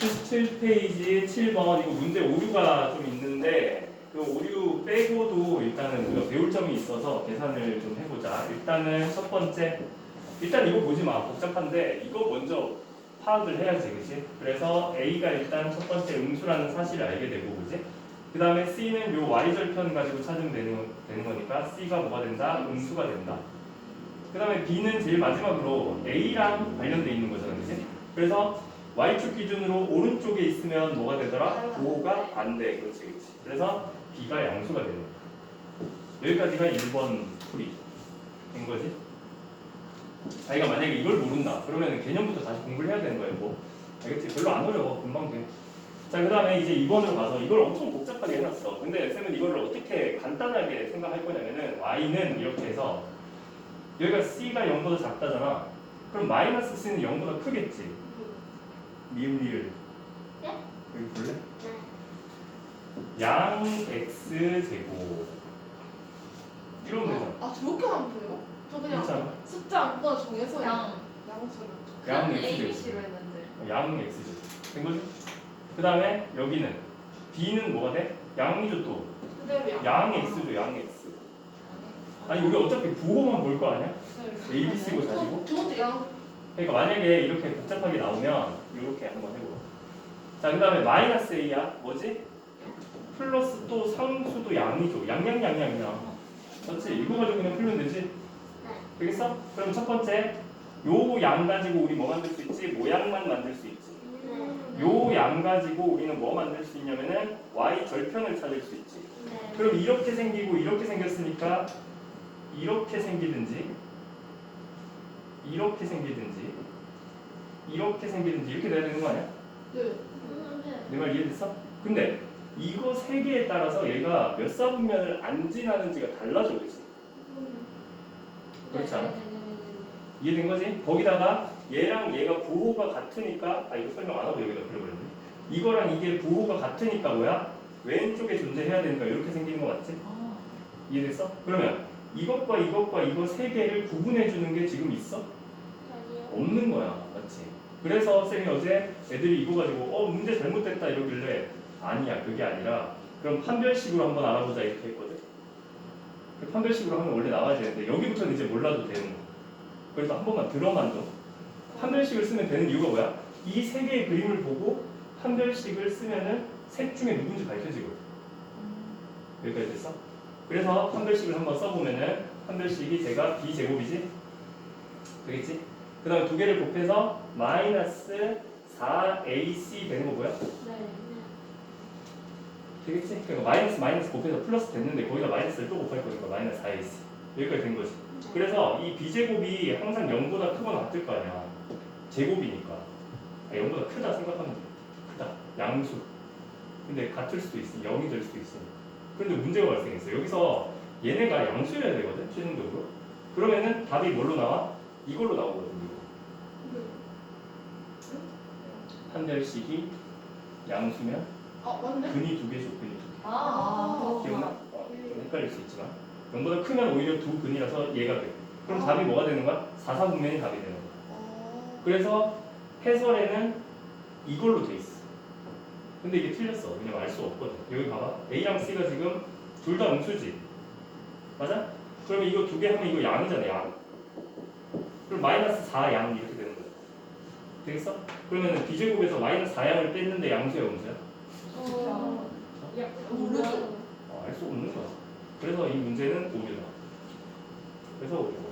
77페이지 7번 이거 문제 오류가 좀 있는데 그 오류 빼고도 일단은 우리가 배울 점이 있어서 계산을 좀 해보자. 일단은 첫 번째 일단 이거 보지 마 복잡한데 이거 먼저 파악을 해야지 그치? 그래서 A가 일단 첫 번째 음수라는 사실을 알게 되고 그치? 그 다음에 C는 요 Y절편 가지고 찾으면 되는, 되는 거니까 C가 뭐가 된다? 음수가 된다. 그 다음에 B는 제일 마지막으로 A랑 관련돼 있는 거잖아 그치? 그래서 Y축 기준으로 오른쪽에 있으면 뭐가 되더라? 보호가 안 돼. 그렇지, 그렇지. 그래서 B가 양수가 되는 거야. 여기까지가 1번 풀이 된 거지. 자기가 만약에 이걸 모른다. 그러면 개념부터 다시 공부를 해야 되는 거예요. 뭐. 알겠지? 별로 안 어려워. 금방 돼. 자, 그 다음에 이제 2번으로 가서 이걸 엄청 복잡하게 해놨어. 근데 쌤은 이걸 어떻게 간단하게 생각할 거냐면은 Y는 이렇게 해서 여기가 C가 0보다 작다잖아. 그럼 마이너스 C는 0보다 크겠지. 미음 리을. 네? 여기 볼래? 네. 양 x 제곱. 이러면 되잖아. 아 저렇게 하면 돼요? 저 그냥 그렇잖아. 숫자 아무거나 정해서 양. 양수를 양 x 제곱. ABC로 했는데. 양 x 제곱. 된 거지? 그 다음에 여기는 b는 뭐가 돼? 양이죠 또. 그대로 양. 양 x죠 양 x. 아니 우리 어차피 부호만 볼 거 아니야? 네. a b c고. 저- 저것도 양. 그러니까 만약에 이렇게 복잡하게 나오면 이렇게 한번 해보자. 자, 그 다음에 마이너스 a야. 뭐지? 플러스 또 상수도 양이죠. 양양양양양. 그렇지? 이거 가지고 그냥 풀면 되지? 되겠어? 그럼 첫 번째 요 양 가지고 우리 뭐 만들 수 있지? 모양만 만들 수 있지. 네. 요양 가지고 우리는 뭐 만들 수 있냐면은 y 절편을 찾을 수 있지. 네. 그럼 이렇게 생기고 이렇게 생겼으니까 이렇게 생기든지 이렇게 생기든지 이렇게 생기든지 이렇게 돼야 되는 거 아니야? 네. 내 말 이해됐어? 근데 이거 세 개에 따라서 얘가 몇 사분면을 안 지나는지가 달라져 그렇지? 그렇지 않아? 이해된 거지? 거기다가 얘랑 얘가 부호가 같으니까 아 이거 설명 안 하고 여기다 그려버렸네 이거랑 이게 부호가 같으니까 뭐야? 왼쪽에 존재해야 되니까 이렇게 생기는 거 맞지? 이해됐어? 그러면 이것과 이것과 이거 세 개를 구분해 주는 게 지금 있어? 없는 거야 맞지? 그래서 쌤이 어제 애들이 이거 가지고 어 문제 잘못됐다 이러길래 아니야 그게 아니라 그럼 판별식으로 한번 알아보자 이렇게 했거든 그 판별식으로 하면 원래 나와야 되는데 여기부터는 이제 몰라도 되는 거 그래서 한 번만 들어만 줘 판별식을 쓰면 되는 이유가 뭐야? 이 세 개의 그림을 보고 판별식을 쓰면은 셋 중에 누군지 밝혀지거든 여기까지 됐어? 그래서 판별식을 한번 써보면은 판별식이 제가 b제곱이지? 되겠지? 그 다음에 두 개를 곱해서 마이너스 4ac 되는 거 뭐야? 되겠지? 그러니까 마이너스 마이너스 곱해서 플러스 됐는데 거기다 마이너스를 또 곱할 거니까 마이너스 4ac 여기까지 된 거지. 그래서 이 b제곱이 항상 0보다 크거나 같을 거 아니야. 제곱이니까. 아, 0보다 크다 생각하면 돼. 크다. 양수. 근데 같을 수도 있어 0이 될 수도 있어 그런데 문제가 발생했어. 여기서 얘네가 양수여야 되거든 최종적으로. 그러면은 답이 뭘로 나와? 이걸로 나오거든 이거 판별식이 양수면 아 맞네. 근이 두 개죠 근이 두 개. 아. 기억나? 어, 좀 헷갈릴 수 있지만 0보다 크면 오히려 두 근이라서 얘가 돼. 그럼 답이 뭐가 되는 거야? 4사분면이 답이 되는 거야. 아. 그래서 해설에는 이걸로 돼 있어. 근데 이게 틀렸어. 왜냐면 알 수 없거든. 여기 봐봐. A랑 C가 지금 둘 다 음수지. 맞아? 그러면 이거 두 개 하면 이거 양이잖아, 양. 그럼 마이너스 4양 이렇게 되는 거야. 되겠어? 그러면 B제곱에서 마이너스 4양을 뺐는데 양수야, 음수야? 모르죠. 어, 알수 없는 거야. 그래서 이 문제는 오류다. 그래서 오류.